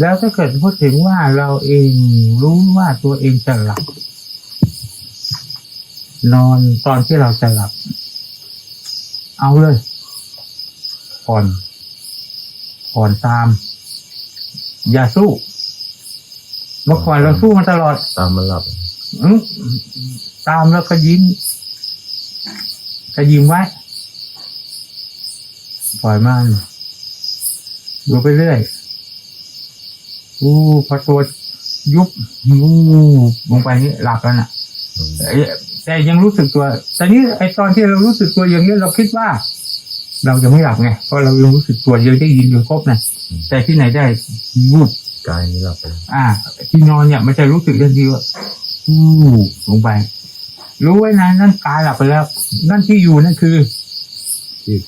แล้วถ้าเกิดพูดถึงว่าเราเองรู้ว่าตัวเองจะหลับ นอนตอนที่เราจะหลับ เอาเลยผ่อนผ่อนตาม อย่าสู้ เมื่อก่อนเราสู้มาตลอด ตามมันหลับอืมตามแล้วก็ยิ้มก็ยิ้มไว้ปล่อยมันดูไปเรื่อย อู้พอตัวยุบอู้ลงไปนี่หลับแล้วน่ะอืมแต่แต่ยังรู้สึกตัวแต่นี้ไอตอนที่เรารู้สึกตัวอย่างนี้เราคิดว่า เราจะไม่หลับไงเพราะเรายังรู้สึกตัวยังได้ยินอยู่ครบนะแต่ที่ไหนได้วูบกายนี่หลับไปอ่า ที่นอนเนี่ยมันจะรู้สึกทันทีว่าอู้ลงไป รู้ไว้นะนั่นกายหลับไปแล้ว นั่นที่อยู่นั่นคือจิต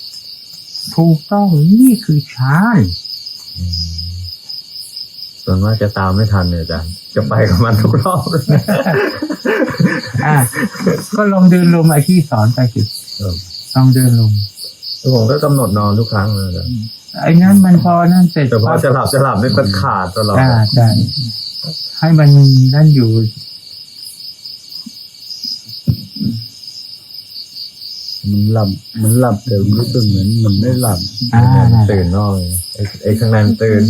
ถูกต้องนี่คือฌานอืม ส่วนมากจะตามไม่ทันเนี่ยอาจารย์จะไปกับมันทุกรอบเลยอ่าก็ลองเดินลงไอ้ที่สอนไปสิครับลองเดินลงแล้วผมก็กำหนดนอนทุกครั้งเลยอาจารย์ไอ้นั้นมันพอนั่นเสร็จแต่พอจะหลับจะหลับนี่มันขาดตลอดอ่าใช่ให้มันนั่นอยู่ มันหลับมันหลับแต่รู้สึกเหมือนมันไม่หลับอ่าตื่นนอกเลยไอ้ไอ้ข้างในมันตื่น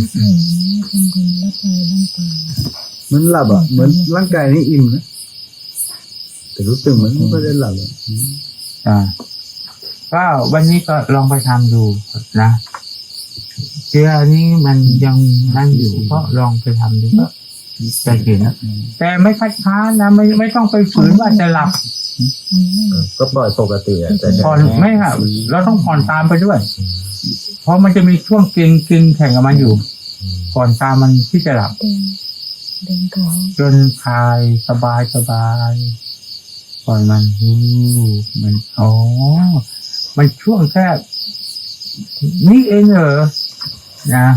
มันหลับอะเหมือนร่างกายนี่อิ่มนะแต่รู้สึกเหมือนไม่ได้หลับอะอ่าก็วันนี้ก็ลองไปทำดูนะเชื่อนี้มันยังนั่นอยู่ก็ลองไปทำดูก็จะเห็นนะแต่ไม่คัดค้านนะไม่ไม่ต้องไปฝืนว่าจะหลับ ก็ปล่อยปกติอะแต่ผ่อนไม่ค่ะเราต้องผ่อนตามไปด้วย เพราะมันจะมีช่วงเก่งเก่งแข่งกับมันอยู่ผ่อนตามมันที่จะหลับเดินเดินเขาจนคลายสบายสบายปล่อยมันฮู้มันอ๋อมันช่วงแค่นี่เองเหรอนะ